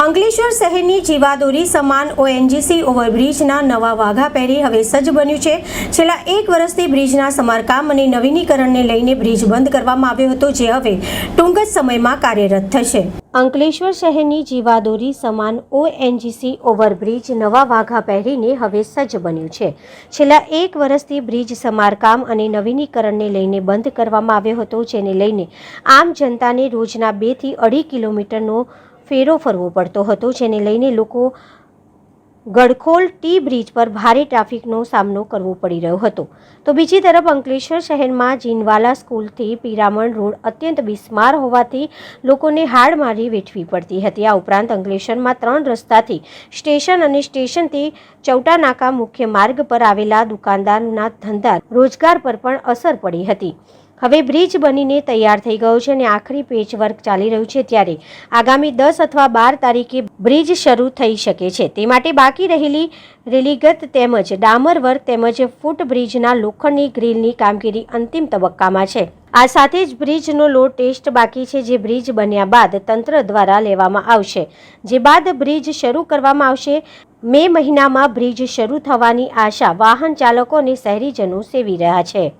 અંકલેશ્વર શહેરની જીવાદોરી સમાન ઓએનજીસી ઓવરબ્રિજના નવા વાઘા પહેરી હવે સજ્જ બન્યું છે. છેલ્લા એક વર્ષથી બ્રિજના સમારકામ અને નવીનીકરણને લઈને બ્રિજ બંધ કરવામાં આવ્યો હતો, જે હવે ટૂંક જ સમયમાં કાર્યરત થશે. અંકલેશ્વર શહેરની જીવાદોરી સમાન ઓએનજીસી ઓવરબ્રિજ નવા વાઘા પહેરીને હવે સજ્જ બન્યું છે. છેલ્લા એક વર્ષથી બ્રિજ સમારકામ અને નવીનીકરણને લઈને બંધ કરવામાં આવ્યો હતો, જેને લઈને આમ જનતાને રોજના બેથી અઢી કિલોમીટરનો ફેરો ફરવો પડતો હતો, જેને લઈને લોકો ગડખોલ ટી બ્રિજ પર ભારે ટ્રાફિકનો સામનો કરવો પડી રહ્યો હતો. તો બીજી તરફ અંકલેશ્વર શહેરમાં જીનવાલા સ્કૂલથી પિરામણ રોડ અત્યંત બિસ્માર હોવાથી લોકોને હાડ મારી વેઠવી પડતી હતી. આ ઉપરાંત અંકલેશ્વરમાં ત્રણ રસ્તાથી સ્ટેશન અને સ્ટેશનથી ચૌટા નાકા મુખ્ય માર્ગ પર આવેલા દુકાનદારના ધંધા રોજગાર પર પણ અસર પડી હતી. હવે બ્રિજ બનીને તૈયાર થઈ ગયો છે અને આખરી પેચ વર્ક ચાલી રહ્યું છે ત્યારે આગામી દસ અથવા બાર તારીખે બ્રિજ શરૂ થઈ શકે છે. તે માટે બાકી રહેલી રેલીગત તેમજ ડામર વર્ક તેમજ ફૂટ બ્રિજના લોખંડની ગ્રીલની કામગીરી અંતિમ તબક્કામાં છે. આ સાથે જ બ્રિજનો લોડ ટેસ્ટ બાકી છે જે બ્રિજ બન્યા બાદ તંત્ર દ્વારા લેવામાં આવશે. જે બાદ બ્રિજ શરૂ કરવામાં આવશે, મે મહિનામાં બ્રિજ શરૂ થવાની આશા વાહન ચાલકો અને શહેરીજનો સેવી રહ્યા છે.